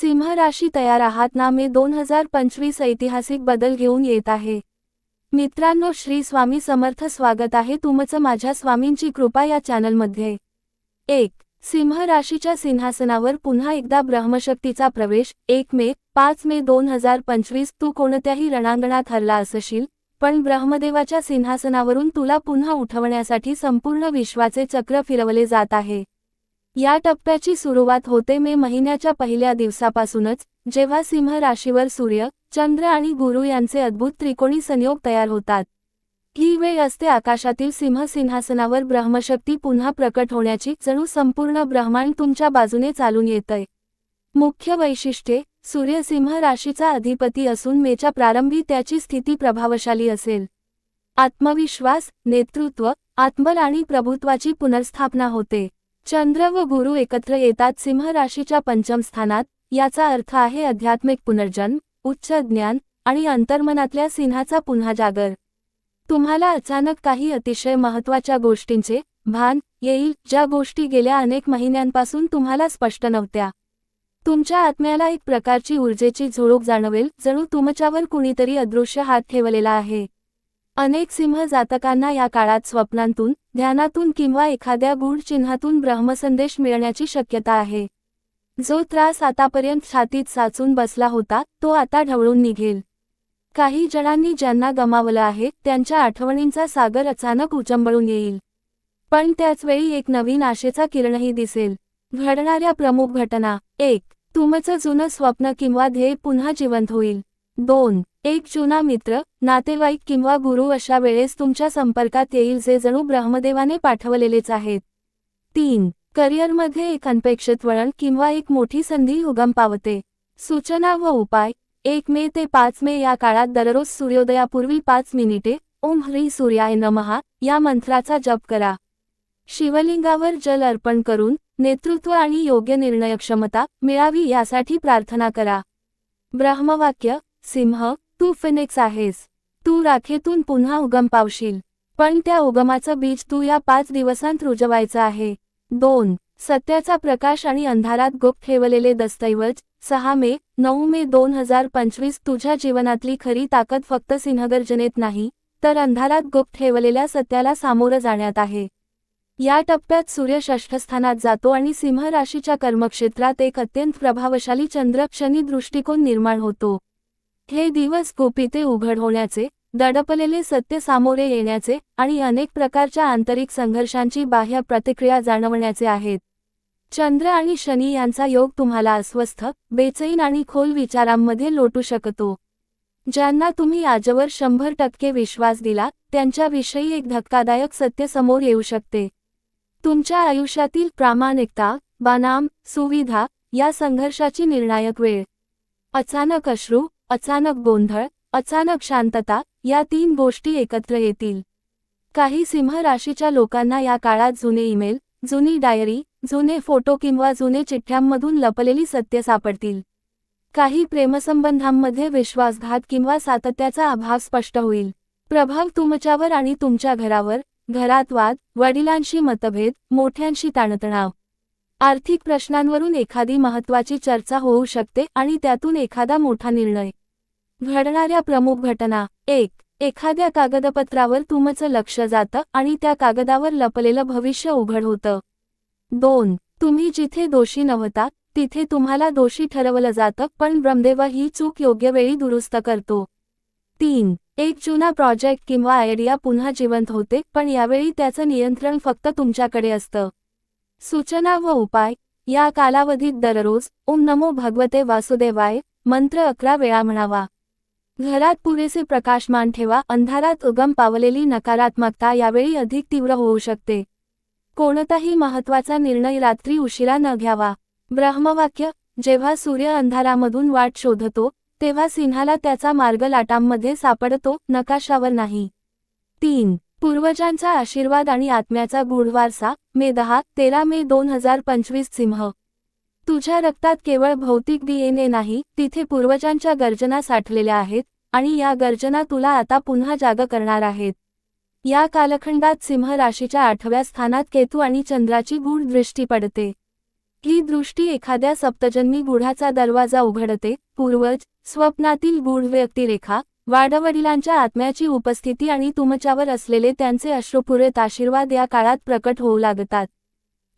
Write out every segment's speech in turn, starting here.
सिंह राशी तयार आहात ना मे दोन हजार पंचवीस ऐतिहासिक बदल घेऊन येत आहे. मित्रांनो श्री स्वामी समर्थ स्वागत आहे तुमचं माझ्या स्वामींची कृपा या चॅनलमध्ये. एक सिंह राशीच्या सिंहासनावर पुन्हा एकदा ब्रह्मशक्तीचा प्रवेश. एक मे पाच मे दोन हजार पंचवीस तू कोणत्याही रणांगणात हरला असशील पण ब्रह्मदेवाच्या सिंहासनावरून तुला पुन्हा उठवण्यासाठी संपूर्ण विश्वाचे चक्र फिरवले जात आहे. या टप्प्याची सुरुवात होते मे महिन्याच्या पहिल्या दिवसापासूनच जेव्हा सिंह राशीवर सूर्य चंद्र आणि गुरु यांचे अद्भुत त्रिकोणी संयोग तयार होतात. ही वेळ असते आकाशातील सिंह सिंहासनावर ब्रह्मशक्ती पुन्हा प्रकट होण्याची जणू संपूर्ण ब्रह्मांड तुमच्या बाजूने चालून येतय. मुख्य वैशिष्ट्ये सूर्य सिंह राशीचा अधिपती असून मेच्या प्रारंभी त्याची स्थिती प्रभावशाली असेल. आत्मविश्वास नेतृत्व आत्मल आणि प्रभुत्वाची पुनर्स्थापना होते. चंद्र व गुरु एकत्र येतात सिंह राशीच्या पंचम स्थानात याचा अर्थ आहे आध्यात्मिक पुनर्जन्म उच्च ज्ञान आणि अंतर्मनातल्या सिंहाचा पुन्हा जागर. तुम्हाला अचानक काही अतिशय महत्त्वाच्या गोष्टींचे भान येईल ज्या गोष्टी गेल्या अनेक महिन्यांपासून तुम्हाला स्पष्ट नव्हत्या. तुमच्या आत्म्याला एक प्रकारची ऊर्जेची झुळूक जाणवेल जणू तुमच्यावर कुणीतरी अदृश्य हात ठेवलेला आहे. अनेक सिंह जातकांना या काळात स्वप्नांतून ध्यानातून किंवा एखाद्या गूढ चिन्हातून ब्रह्मसंदेश मिळण्याची शक्यता आहे. जो त्रास आतापर्यंत छातीत साचून बसला होता तो आता ढवळून निघेल. काही जणांनी ज्यांना गमावलं आहे त्यांच्या आठवणींचा सागर अचानक उचंबळून येईल. पण त्याचवेळी एक नवीन आशेचा किरणही दिसेल. घडणाऱ्या प्रमुख घटना. एक तुमचं जुनं स्वप्न किंवा ध्येय पुन्हा जिवंत होईल. दोन एक चुना मित्र नातेवाईक किंवा गुरु अशा वेळेस तुमच्या संपर्कात येईल जे जणू ब्रह्मदेवाने पाठवलेलेच आहेत. तीन करिअरमध्ये एक अनपेक्षित वळण किंवा एक मोठी संधी उगम पावते. सूचना व उपाय. एक मे ते पाच मे या काळात दररोज सूर्योदयापूर्वी पाच मिनिटे ओम ह्री सूर्याय नमहा या मंत्राचा जप करा. शिवलिंगावर जल अर्पण करून नेतृत्व आणि योग्य निर्णयक्षमता मिळावी यासाठी प्रार्थना करा. ब्रह्मवाक्य सिंह तू फिनिक्स आहेस. तू राखेतून पुन्हा उगम पावशील. पण त्या उगमाचं बीज तू या पाच दिवसांत रुजवायचं आहे. दोन सत्याचा प्रकाश आणि अंधारात गुप्त ठेवलेले दस्तऐवज. सहा मे नऊ मे दोन हजार पंचवीस. तुझ्या जीवनातली खरी ताकद फक्त सिंहगर्जनेत नाही तर अंधारात गुप्त ठेवलेल्या सत्याला सामोरं जाण्यात आहे. या टप्प्यात सूर्य षष्ठस्थानात जातो आणि सिंह राशीच्या कर्मक्षेत्रात एक अत्यंत प्रभावशाली चंद्रक्षणी दृष्टिकोन निर्माण होतो. हे दिवस गोपिते उघड होण्याचे दडपलेले सत्य सामोरे येण्याचे आणि अनेक प्रकारच्या आंतरिक संघर्षांची बाह्य प्रतिक्रिया जाणवण्याचे आहेत. चंद्र आणि शनी यांचा योग तुम्हाला अस्वस्थ बेचैन आणि खोल विचारांमध्ये लोटू शकतो. ज्यांना तुम्ही आजवर शंभर टक्के विश्वास दिला त्यांच्याविषयी एक धक्कादायक सत्य समोर येऊ शकते. तुमच्या आयुष्यातील प्रामाणिकता बानाम सुविधा या संघर्षाची निर्णायक वेळ. अचानक अश्रू अचानक गोंधळ अचानक शांतता या तीन गोष्टी एकत्र येतील. काही सिंह राशीच्या लोकांना या काळात जुने ईमेल जुनी डायरी जुने फोटो किंवा जुने चिठ्ठ्यांमधून लपलेली सत्य सापडतील. काही प्रेमसंबंधांमध्ये विश्वासघात किंवा सातत्याचा अभाव स्पष्ट होईल. प्रभाव तुमच्यावर आणि तुमच्या घरावर घरात वाद वडिलांशी मतभेद मोठ्यांशी ताणतणाव. आर्थिक प्रश्नांवरून एखादी महत्वाची चर्चा होऊ शकते आणि त्यातून एखादा मोठा निर्णय. घडणाऱ्या प्रमुख घटना. एक एखाद्या कागदपत्रावर तुमचं लक्ष जातं आणि त्या कागदावर लपलेलं भविष्य उघड होतं. दोन तुम्ही जिथे दोषी नव्हता तिथे तुम्हाला दोषी ठरवलं जातं पण ब्रह्मदेव ही चूक योग्य वेळी दुरुस्त करतो. तीन एक जुना प्रोजेक्ट किंवा आयडिया पुन्हा जिवंत होते पण यावेळी त्याचं नियंत्रण फक्त तुमच्याकडे असतं. सूचना व उपाय. या कालावधीत दररोज ओम नमो भगवते वासुदेवाय मंत्र अकरा वेळा म्हणावा. घरात पुरेसे प्रकाशमान ठेवा अंधारात उगम पावलेली नकारात्मकता यावेळी अधिक तीव्र होऊ शकते. कोणताही महत्त्वाचा निर्णय रात्री उशिरा न घ्यावा. ब्रह्मवाक्य जेव्हा सूर्य अंधारामधून वाट शोधतो तेव्हा सिंहाला त्याचा मार्ग लाटांमध्ये सापडतो नकाशावर नाही. तीन पूर्वजांचा आशीर्वाद आणि आत्म्याचा गूढवारसा मे दहा तेरा मे दोन हजार पंचवीस सिंह. तुझ्या रक्तात केवळ भौतिक डीएनए नाही तिथे पूर्वजांच्या गर्जना साठलेल्या आहेत आणि या गर्जना तुला आता पुन्हा जाग करणार आहेत. या कालखंडात सिंह राशीच्या आठव्या स्थानात केतू आणि चंद्राची गूढ दृष्टी पडते. ही दृष्टी एखाद्या सप्तजन्मी गुढाचा दरवाजा उघडते पूर्वज स्वप्नातील गूढ व्यक्तिरेखा वाडवडिलांच्या आत्म्याची उपस्थिती आणि तुमच्यावर असलेले त्यांचे अश्रुपुरेत आशीर्वाद या काळात प्रकट होऊ लागतात.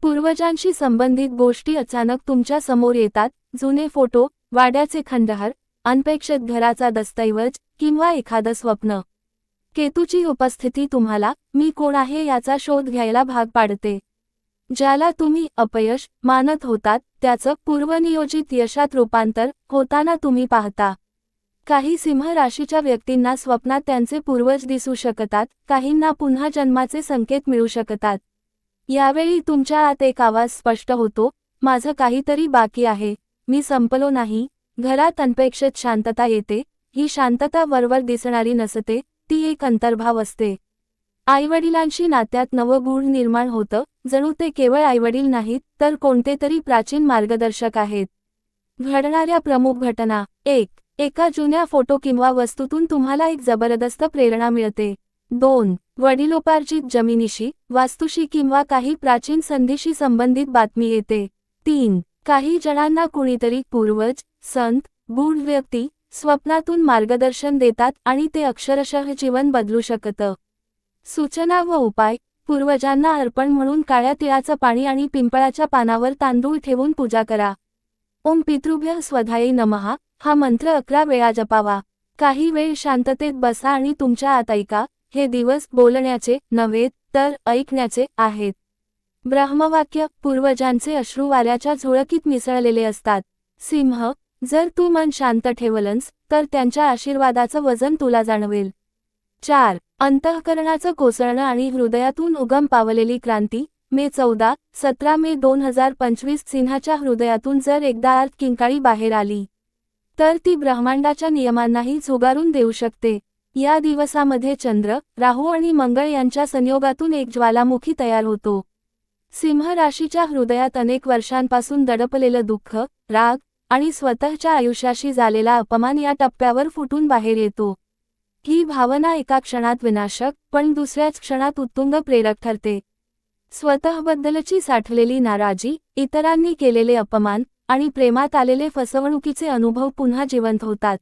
पूर्वजांशी संबंधित गोष्टी अचानक तुमच्यासमोर येतात जुने फोटो वाड्याचे खंडहर अनपेक्षित घराचा दस्तऐवज किंवा एखादं स्वप्न. केतूची उपस्थिती तुम्हाला मी कोण आहे याचा शोध घ्यायला भाग पाडते. ज्याला तुम्ही अपयश मानत होतात त्याचं पूर्वनियोजित यशात रूपांतर होताना तुम्ही पाहता. काही सिंह राशीच्या व्यक्तींना स्वप्नात त्यांचे पूर्वज दिसू शकतात काहींना पुन्हा जन्माचे संकेत मिळू शकतात. यावेळी तुमच्या आत एक आवाज स्पष्ट होतो माझं काहीतरी बाकी आहे मी संपलो नाही घरात अनपेक्षित शांतता येते ही शांतता वरवर दिसणारी नसते ती एक अंतर्भाव असते. आईवडिलांशी नात्यात नवं गूढ निर्माण होतं जणू ते केवळ आईवडील नाहीत तर कोणते तरी प्राचीन मार्गदर्शक आहेत. घडणाऱ्या प्रमुख घटना एक एका जुन्या फोटो किंवा वस्तूतून तुम्हाला एक जबरदस्त प्रेरणा मिळते. दोन वडिलोपार्जित जमिनीशी वास्तूशी किंवा काही प्राचीन संधीशी संबंधित बातमी येते. तीन काही जणांना कुणीतरी पूर्वज संत गूढ व्यक्ती स्वप्नातून मार्गदर्शन देतात आणि ते अक्षरशः जीवन बदलू शकतं. सूचना व उपाय पूर्वजांना अर्पण म्हणून काळ्या तिळाचं पाणी आणि पिंपळाच्या पानावर तांदूळ ठेवून पूजा करा. ओम पितृभ्य स्वधायी नमहा हा मंत्र अकरा वेळा जपावा. काही वेळ शांततेत बसा आणि तुमच्या आत ऐका हे दिवस बोलण्याचे नव्हे तर ऐकण्याचे आहेत. ब्रह्मवाक्य पूर्वजांचे अश्रू वाऱ्याच्या झुळकीत मिसळलेले असतात. सिंह जर तू मन शांत ठेवलंस तर त्यांच्या आशीर्वादाचं वजन तुला जाणवेल. चार अंतःकरणाचं कोसळणं आणि हृदयातून उगम पावलेली क्रांती. मे चौदा सतरा मे दोन हजार पंचवीस सिंहाच्या हृदयातून जर एकदा आर्थ किंकाळी बाहेर आली तर ती ब्रह्मांडाच्या नियमांनाही झुगारून देऊ शकते. या दिवसामध्ये चंद्र राहू आणि मंगळ यांच्या संयोगातून एक ज्वालामुखी तयार होतो. सिंह राशीच्या हृदयात अनेक वर्षांपासून दडपलेलं दुःख राग आणि स्वतःच्या आयुष्याशी झालेला अपमान या टप्प्यावर फुटून बाहेर येतो. ही भावना एका क्षणात विनाशक पण दुसऱ्याच क्षणात उत्तुंग प्रेरक ठरते. स्वतःबद्दलची साठलेली नाराजी इतरांनी केलेले अपमान आणि प्रेमात आलेले फसवणुकीचे अनुभव पुन्हा जिवंत होतात.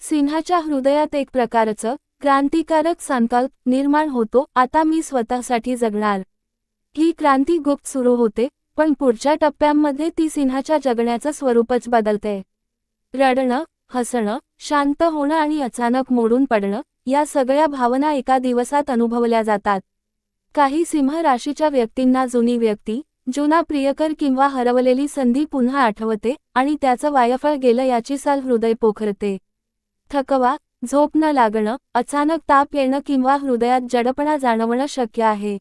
सिंहाच्या हृदयात एक प्रकारचं क्रांतिकारक संकल्प निर्माण होतो. आता मी स्वतःसाठी जगणार. ही क्रांती गुप्त सुरू होते पण पुढच्या टप्प्यांमध्ये ती सिंहाच्या जगण्याचं स्वरूपच बदलते. रडणं हसणं शांत होणं आणि अचानक मोडून पडणं या सगळ्या भावना एका दिवसात अनुभवल्या जातात. काही सिंह राशीच्या व्यक्तींना जुनी व्यक्ती जुना प्रियकर किंवा हरवलेली संधी पुन्हा आठवते आणि त्याचं वायफळ गेलं याची साल हृदय पोखरते. थकवा झोप न लागणं अचानक ताप येणं किंवा हृदयात जडपणा जाणवणं शक्य आहे.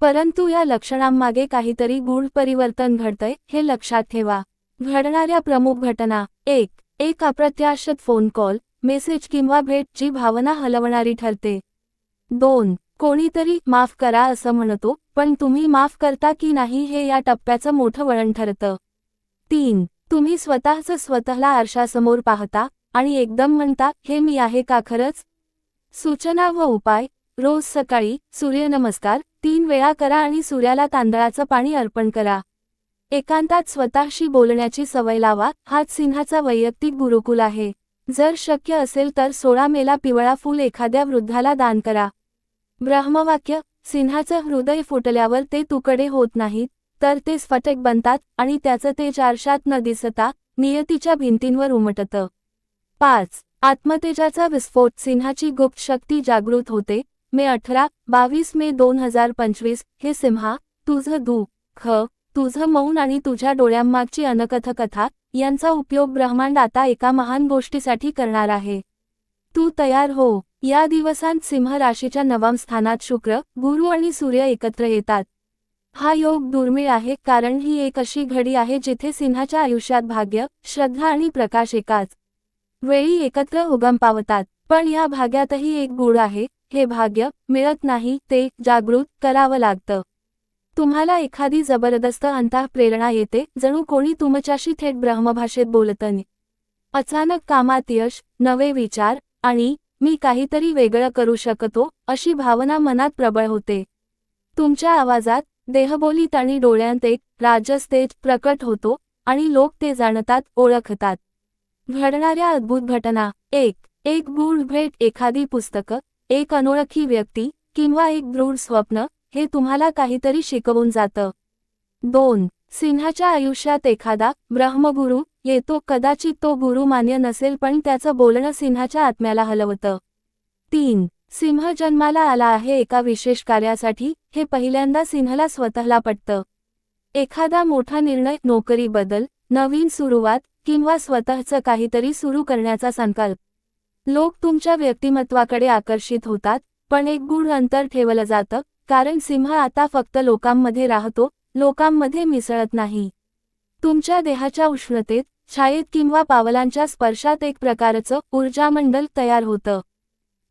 परंतु या लक्षणांमागे काहीतरी गूढ परिवर्तन घडतंय हे लक्षात ठेवा. घडणाऱ्या प्रमुख घटना एक एक अप्रत्याशित फोन कॉल मेसेज किंवा भेटची भावना हलवणारी ठरते. दोन कोणीतरी माफ करा असं म्हणतो पण तुम्ही माफ करता की नाही हे या टप्प्याचं मोठं वळण ठरतं. तीन तुम्ही स्वतःच स्वतःला आरशासमोर पाहता आणि एकदम म्हणता हे मी आहे का खरंच? सूचना व उपाय. रोज सकाळी सूर्यनमस्कार. तीन वेळा करा आणि सूर्याला तांदळाचं पाणी अर्पण करा. एकांतात स्वतःशी बोलण्याची सवय लावा. हाच सिंहाचा वैयक्तिक गुरुकुल आहे. जर शक्य असेल तर सोळा मेला पिवळा फूल एखाद्या वृद्धाला दान करा. ब्रह्मवाक्य सिंहाचं हृदय फुटल्यावर ते तुकडे होत नाहीत तर ते स्फटक बनतात आणि त्याचं ते चारशात न दिसता नियतीच्या भिंतींवर उमटतं. पाच. आत्मतेजाचा विस्फोट सिंहाची गुप्त शक्ती जागृत होते. मे अठरा बावीस मे दोन हजार पंचवीस. हे सिंहा तुझं दुःख तुझं मौन आणि तुझ्या डोळ्यांमागची अनकथकथा यांचा उपयोग ब्रह्मांड आता एका महान गोष्टीसाठी करणार आहे. तू तयार हो. या दिवसांत सिंह राशीच्या नवम स्थानात शुक्र गुरु आणि सूर्य एकत्र येतात. हा योग दुर्मिळ आहे कारण ही एक अशी घडी आहे जिथे सिंहाच्या आयुष्यात भाग्य श्रद्धा आणि प्रकाश एकाच. वेळी एकत्र उगम पावतात. पण या भाग्यातही एक गुण आहे. हे भाग्य मिळत नाही ते जागृत करावं लागतं. तुम्हाला एखादी जबरदस्त अंतः प्रेरणा येते जणू कोणी तुमच्याशी थेट ब्रह्मभाषेत बोलतने. अचानक कामात यश नवे विचार आणि मी काहीतरी वेगळं करू शकतो अशी भावना मनात प्रबळ होते. तुमच्या आवाजात देहबोलीत आणि डोळ्यांत एक राजस्तेज प्रकट होतो आणि लोक ते जाणतात ओळखतात. घडणाऱ्या अद्भुत घटना. एक एक गूढ भेट एखादी पुस्तकं एक अनोळखी व्यक्ती किंवा एक दृढ स्वप्न हे तुम्हाला काहीतरी शिकवून जातं. दोन सिंहाच्या आयुष्यात एखादा ब्रह्मगुरु येतो कदाचित तो गुरु मान्य नसेल पण त्याचं बोलणं सिंहाच्या आत्म्याला हलवतं. तीन सिंह जन्माला आला आहे एका विशेष कार्यासाठी हे पहिल्यांदा सिंहला स्वतःला पटतं. एखादा मोठा निर्णय नोकरी बदल नवीन सुरुवात किंवा स्वतःचं काहीतरी सुरू करण्याचा संकल्प. लोक तुमच्या व्यक्तिमत्वाकडे आकर्षित होतात पण एक गुढ अंतर ठेवलं जातं कारण सिंह आता फक्त लोकांमध्ये राहतो लोकांमध्ये मिसळत नाही. तुमच्या देहाच्या उष्णतेत छायेत किंवा पावलांच्या स्पर्शात एक प्रकारचं ऊर्जामंडल तयार होतं.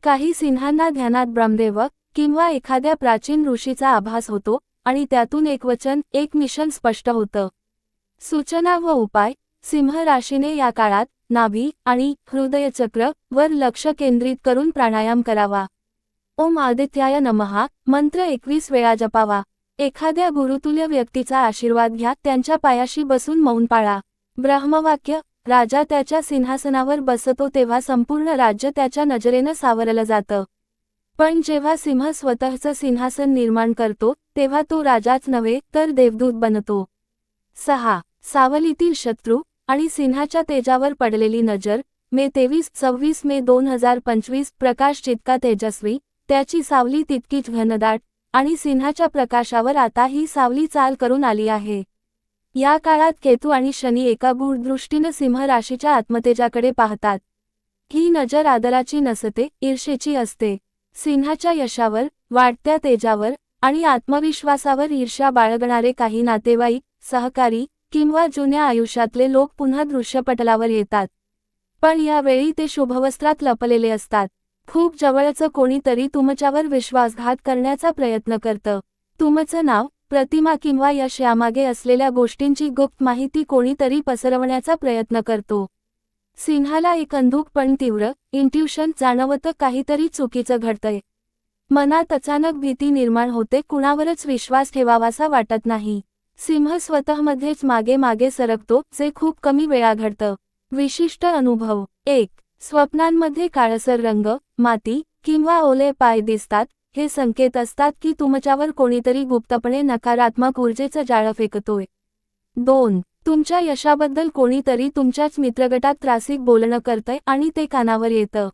काही सिंहांना ध्यानात ब्रह्मदेव किंवा एखाद्या प्राचीन ऋषीचा आभास होतो आणि त्यातून एक वचन एक मिशन स्पष्ट होतं. सूचना व उपाय सिंह राशीने या काळात नाभी आणि हृदयचक्र वर लक्ष केंद्रित करून प्राणायाम करावा. ओम आदित्याय नमहा. मंत्र एकवीस वेळा जपावा. एखाद्या गुरुतुल्य व्यक्तीचा आशीर्वाद घ्या. त्यांच्या पायाशी बसून मौन पाळा. ब्रह्मवाक्य राजा त्याच्या सिंहासनावर बसतो तेव्हा संपूर्ण राज्य त्याच्या नजरेनं सावरलं जातं. पण जेव्हा सिंह स्वतःचं सिंहासन निर्माण करतो तेव्हा तो राजाच नव्हे तर देवदूत बनतो. सहा. सावलीतील शत्रू आणि सिन्हाच्या तेजावर पडलेली नजर मे तेवीस सव्वीस मे दोन हजार पंचवीस प्रकाश जितका तेजस्वी त्याची सावली तितकीच घनदाट आणि सिन्हाच्या प्रकाशावर आता ही सावली चाल करून आली आहे. या काळात केतू आणि शनी एका गूढदृष्टीनं सिंह राशीच्या आत्मतेजाकडे पाहतात. ही नजर आदराची नसते ईर्षेची असते. सिन्हाच्या यशावर वाढत्या तेजावर आणि आत्मविश्वासावर ईर्ष्या बाळगणारे काही नातेवाईक सहकारी किंवा जुन्या आयुष्यातले लोक पुन्हा दृश्यपटलावर येतात. पण यावेळी ते शुभवस्त्रात लपलेले असतात. खूप जवळचं कोणीतरी तुमच्यावर विश्वासघात करण्याचा प्रयत्न करतं. तुमचं नाव प्रतिमा किंवा यश यामागे असलेल्या गोष्टींची गुप्त माहिती कोणीतरी पसरवण्याचा प्रयत्न करतो. सिंहाला एक अंधुक पण तीव्र इंट्युशन जाणवतं काहीतरी चुकीचं घडतंय. मनात अचानक भीती निर्माण होते कुणावरच विश्वास ठेवावासा वाटत नाही. सिंह स्वतःमध्येच मागे मागे सरकतो जे खूप कमी वेळा घडतं. विशिष्ट अनुभव. एक स्वप्नांमध्ये काळसर रंग माती किंवा ओले पाय दिसतात. हे संकेत असतात की तुमच्यावर कोणीतरी गुप्तपणे नकारात्मक ऊर्जेचं जाळं फेकतोय. दोन तुमच्या यशाबद्दल कोणीतरी तुमच्याच मित्रगटात त्रासिक बोलणं करतंय आणि ते कानावर येतं.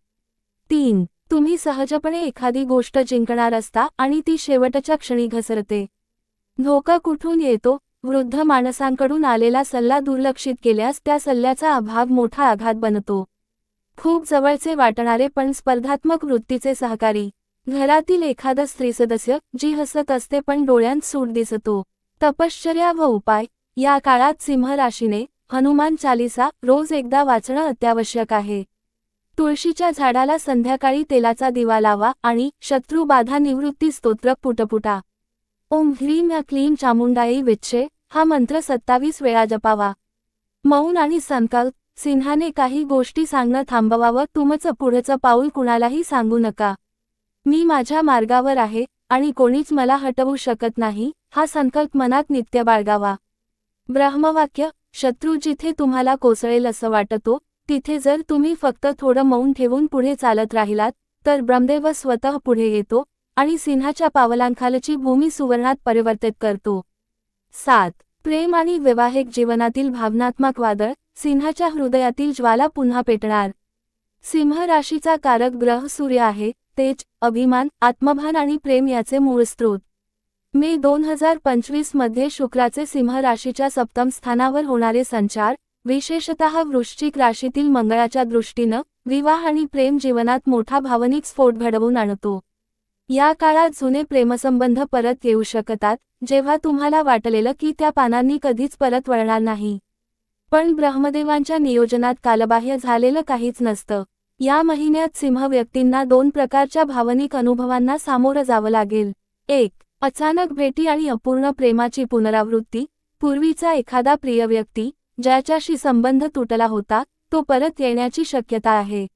तीन तुम्ही सहजपणे एखादी गोष्ट जिंकणार असता आणि ती शेवटच्या क्षणी घसरते. धोका कुठून येतो? वृद्ध माणसांकडून आलेला सल्ला दुर्लक्षित केल्यास त्या सल्ल्याचा अभाव मोठा आघात बनतो. खूप जवळचे वाटणारे पण स्पर्धात्मक वृत्तीचे सहकारी. घरातील एखादा स्त्री सदस्य जी हसत असते पण डोळ्यांत सूट दिसतो. तपश्चर्या व उपाय. या काळात सिंह राशीने हनुमान चालिसा रोज एकदा वाचणं अत्यावश्यक आहे. तुळशीच्या झाडाला संध्याकाळी तेलाचा दिवा लावा आणि शत्रुबाधा निवृत्ती स्तोत्र पुटपुटा. ओम ह्रीम या क्लीम चामुंडाई विच्छे हा मंत्र सत्तावीस वेळा जपावा. मौन आणि संकल्प सिन्हाने काही गोष्टी सांगणं थांबवावं तुमचं पुढचं पाऊल कुणालाही सांगू नका. मी माझ्या मार्गावर आहे आणि कोणीच मला हटवू शकत नाही हा संकल्प मनात नित्य बाळगावा. ब्रह्मवाक्य शत्रू जिथे तुम्हाला कोसळेल असं वाटतो तिथे जर तुम्ही फक्त थोडं मौन ठेवून पुढे चालत राहिलात तर ब्रह्मदेव स्वतः पुढे येतो आणि सिंहाच्या पावलांखालची भूमी सुवर्णात परिवर्तित करतो. सात. प्रेम आणि वैवाहिक जीवनातील भावनात्मक वादळ सिंहाच्या हृदयातील ज्वाला पुन्हा पेटणार. सिंह राशीचा कारक ग्रह सूर्य आहे तेज अभिमान आत्मभान आणि प्रेम याचे मूळ स्रोत. मे दोन हजार पंचवीसमध्ये शुक्राचे सिंह राशीच्या सप्तम स्थानावर होणारे संचार विशेषतः वृश्चिक राशीतील मंगळाच्या दृष्टीनं विवाह आणि प्रेम जीवनात मोठा भावनिक स्फोट घडवून आणतो. या काळात जुने प्रेमसंबंध परत येऊ शकतात जेव्हा तुम्हाला वाटलेलं की त्या पानांनी कधीच परत वळणार नाही. पण ब्रह्मदेवांच्या नियोजनात कालबाह्य झालेलं काहीच नसतं. या महिन्यात सिंह व्यक्तींना दोन प्रकारच्या भावनिक अनुभवांना सामोरं जावं लागेल. एक अचानक भेटी आणि अपूर्ण प्रेमाची पुनरावृत्ती. पूर्वीचा एखादा प्रिय व्यक्ती ज्याच्याशी संबंध तुटला होता तो परत येण्याची शक्यता आहे.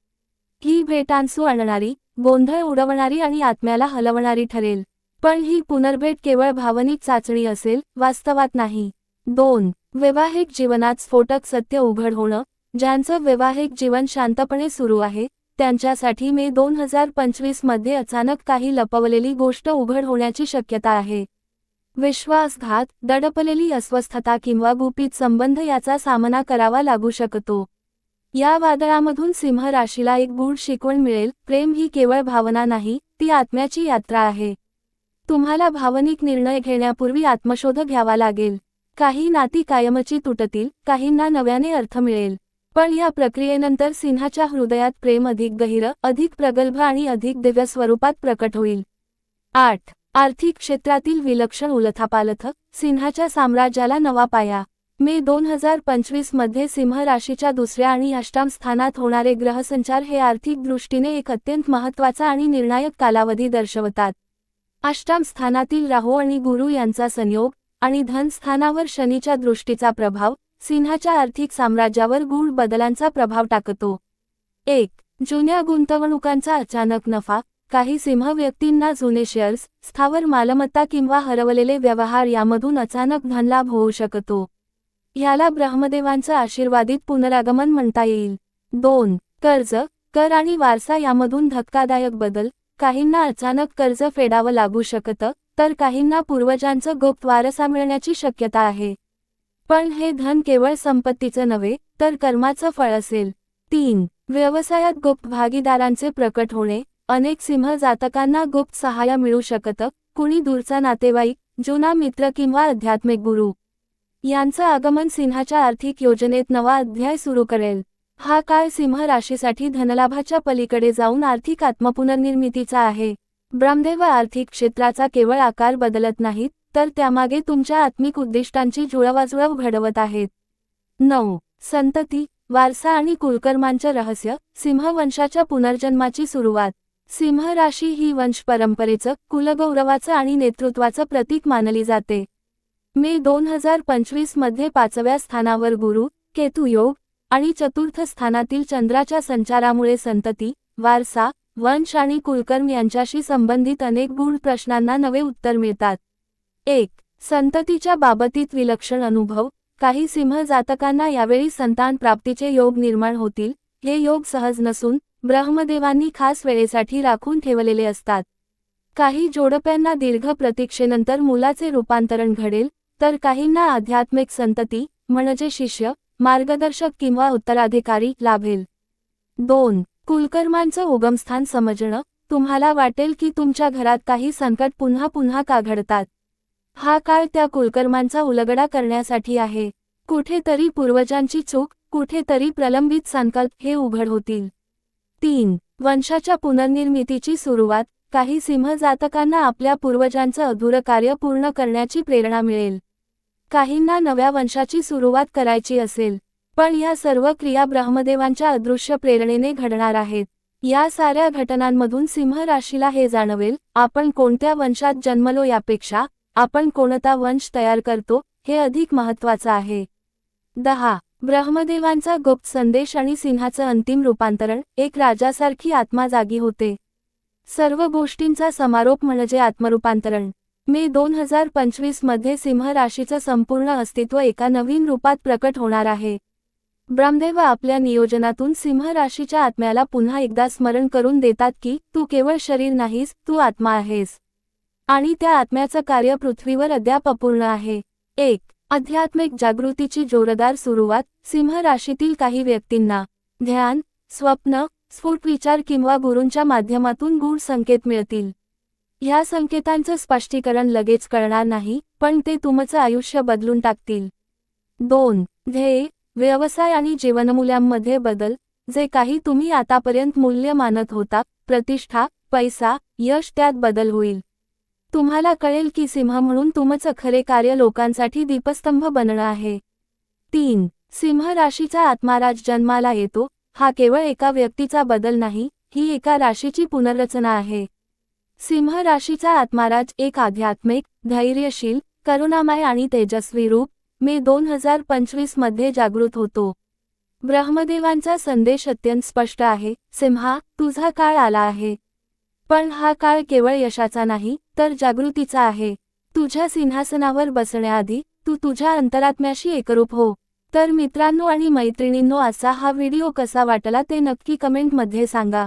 ही भेटांसू आणणारी गोंधळ उडवणारी आणि आत्म्याला हलवणारी ठरेल. पण ही पुनर्भेट केवळ भावनिक चाचणी असेल वास्तवात नाही. दोन वैवाहिक जीवनात स्फोटक सत्य उघड होणं ज्यांचं वैवाहिक जीवन शांतपणे सुरू आहे त्यांच्यासाठी मे दोन हजार पंचवीसमध्ये अचानक काही लपवलेली गोष्ट उघड होण्याची शक्यता आहे. विश्वासघात दडपलेली अस्वस्थता किंवा गुपित संबंध याचा सामना करावा लागू शकतो. या वादळामधून सिंह राशीला एक गूढ शिकवण मिळेल प्रेम ही केवळ भावना नाही ती आत्म्याची यात्रा आहे. तुम्हाला भावनिक निर्णय घेण्यापूर्वी आत्मशोध घ्यावा लागेल. काही नाती कायमची तुटतील काहींना नव्याने अर्थ मिळेल. पण या प्रक्रियेनंतर सिंहाच्या हृदयात प्रेम अधिक गहिर अधिक प्रगल्भ आणि अधिक दिव्य स्वरूपात प्रकट होईल. आठ. आर्थिक क्षेत्रातील विलक्षण उलथापालथ सिंहाच्या साम्राज्याला नवा पाया. मे दोन हजार पंचवीसमध्ये सिंह राशीच्या दुसऱ्या आणि अष्टाम स्थानात होणारे ग्रहसंचार हे आर्थिक दृष्टीने एक अत्यंत महत्त्वाचा आणि निर्णायक कालावधी दर्शवतात. अष्टाम स्थानातील राहू आणि गुरु यांचा संयोग आणि धनस्थानावर शनीच्या दृष्टीचा प्रभाव सिंहाच्या आर्थिक साम्राज्यावर गूढ बदलांचा प्रभाव टाकतो. एक जुन्या गुंतवणुकांचा अचानक नफा काही सिंह व्यक्तींना जुने शेअर्स स्थावर मालमत्ता किंवा हरवलेले व्यवहार यामधून अचानक धनलाभ होऊ शकतो. ह्याला ब्रह्मदेवांचं आशीर्वादित पुनरागमन म्हणता येईल. दोन कर्ज कर आणि वारसा यामधून धक्कादायक बदल काहींना अचानक कर्ज फेडावं लागू शकतं तर काहींना पूर्वजांचं गुप्त वारसा मिळण्याची शक्यता आहे. पण हे धन केवळ संपत्तीचं नव्हे तर कर्माचं फळ असेल. तीन व्यवसायात गुप्त भागीदारांचे प्रकट होणे अनेक सिंह जातकांना गुप्त सहाय्य मिळू शकतं कुणी दूरचा नातेवाईक जुना मित्र किंवा आध्यात्मिक गुरु. यांचं आगमन सिंहाच्या आर्थिक योजनेत नवा अध्याय सुरू करेल. हा काळ सिंह राशीसाठी धनलाभाच्या पलीकडे जाऊन आर्थिक आत्मपुनर्निर्मितीचा आहे. ब्रह्मदेव आर्थिक क्षेत्राचा केवळ आकार बदलत नाहीत तर त्यामागे तुमच्या आत्मिक उद्दिष्टांची जुळवाजुळव घडवत आहेत. नऊ. संतती वारसा आणि कुलकर्मांचं रहस्य सिंह वंशाच्या पुनर्जन्माची सुरुवात. सिंह राशी ही वंश परंपरेचं कुलगौरवाचं आणि नेतृत्वाचं प्रतीक मानली जाते. मे दोन हजार पंचवीसमध्ये पाचव्या स्थानावर गुरु केतू योग आणि चतुर्थ स्थानातील चंद्राच्या संचारामुळे संतती वारसा वंश आणि कुलकर्म यांच्याशी संबंधित अनेक गुण प्रश्नांना नवे उत्तर मिळतात. एक संततीच्या बाबतीत विलक्षण अनुभव. काही सिंह जातकांना यावेळी संतान प्राप्तीचे योग निर्माण होतील. हे योग सहज नसून ब्रह्मदेवांनी खास वेळेसाठी राखून ठेवलेले असतात. काही जोडप्यांना दीर्घ प्रतीक्षेनंतर मुलाचे रूपांतरण घडेल. तर काहींना आध्यात्मिक संतती म्हणजे शिष्य मार्गदर्शक किंवा उत्तराधिकारी लाभेल. दोन कुलकर्मांचं उगमस्थान समजणं. तुम्हाला वाटेल की तुमच्या घरात काही संकट पुन्हा पुन्हा का घडतात हा काळ त्या कुलकर्मांचा उलगडा करण्यासाठी आहे. कुठेतरी पूर्वजांची चूक कुठेतरी प्रलंबित संकल्प हे उघड होतील. तीन वंशाच्या पुनर्निर्मितीची सुरुवात. काही सिंह जातकांना आपल्या पूर्वजांचं अधुरं कार्य पूर्ण करण्याची प्रेरणा मिळेल. काहींना नव्या वंशाची सुरुवात करायची असेल पण या सर्व क्रिया ब्रह्मदेवांच्या अदृश्य प्रेरणेने घडणार आहेत. या साऱ्या घटनांमधून सिंह राशीला हे जाणवेल आपण कोणत्या वंशात जन्मलो यापेक्षा आपण कोणता वंश तयार करतो हे अधिक महत्वाचं आहे. दहा ब्रह्मदेवांचा गुप्त संदेश आणि सिंहाचं अंतिम रूपांतरण एक राजासारखी आत्मा जागी होते. सर्व गोष्टींचा समारोप म्हणजे आत्मरूपांतरण. मे दोन हजार पंचवीसमध्ये सिंह राशीचं संपूर्ण अस्तित्व एका नवीन रूपात प्रकट होणार आहे. ब्रह्मदेव आपल्या नियोजनातून सिंह राशीच्या आत्म्याला पुन्हा एकदा स्मरण करून देतात की तू केवळ शरीर नाहीस तू आत्मा आहेस. आणि त्या आत्म्याचं कार्य पृथ्वीवर अद्याप अपूर्ण आहे. एक आध्यात्मिक जागृतीची जोरदार सुरुवात सिंह राशीतील काही व्यक्तींना. ध्यान स्वप्न स्फुट विचार किंवा गुरूंच्या माध्यमातून गूढ संकेत मिळतील. ह्या संकेतांचं स्पष्टीकरण लगेच कळणार नाही पण ते तुमचं आयुष्य बदलून टाकतील. दोन ध्येय व्यवसाय आणि जीवनमूल्यांमध्ये बदल जे काही तुम्ही आतापर्यंत मूल्य मानत होता प्रतिष्ठा पैसा यश त्यात बदल होईल. तुम्हाला कळेल की सिंह म्हणून तुमचं खरे कार्य लोकांसाठी दीपस्तंभ बनणं आहे. तीन सिंह राशीचा आत्माराज जन्माला येतो हा केवळ एका व्यक्तीचा बदल नाही ही एका राशीची पुनर्रचना आहे. सिंह राशीचा आत्माराज एक आध्यात्मिक धैर्यशील करुणामय आणि तेजस्वी रूप मे दोन हजार पंचवीसमध्ये जागृत होतो. ब्रह्मदेवांचा संदेश अत्यंत स्पष्ट आहे सिंहा तुझा काळ आला आहे. पण हा काळ केवळ यशाचा नाही तर जागृतीचा आहे. तुझ्या सिंहासनावर बसण्याआधी तू तुझ्या अंतरात्म्याशी एकरूप हो. तर मित्रांनो आणि मैत्रिणींनो असा हा व्हिडिओ कसा वाटला ते नक्की कमेंटमध्ये सांगा.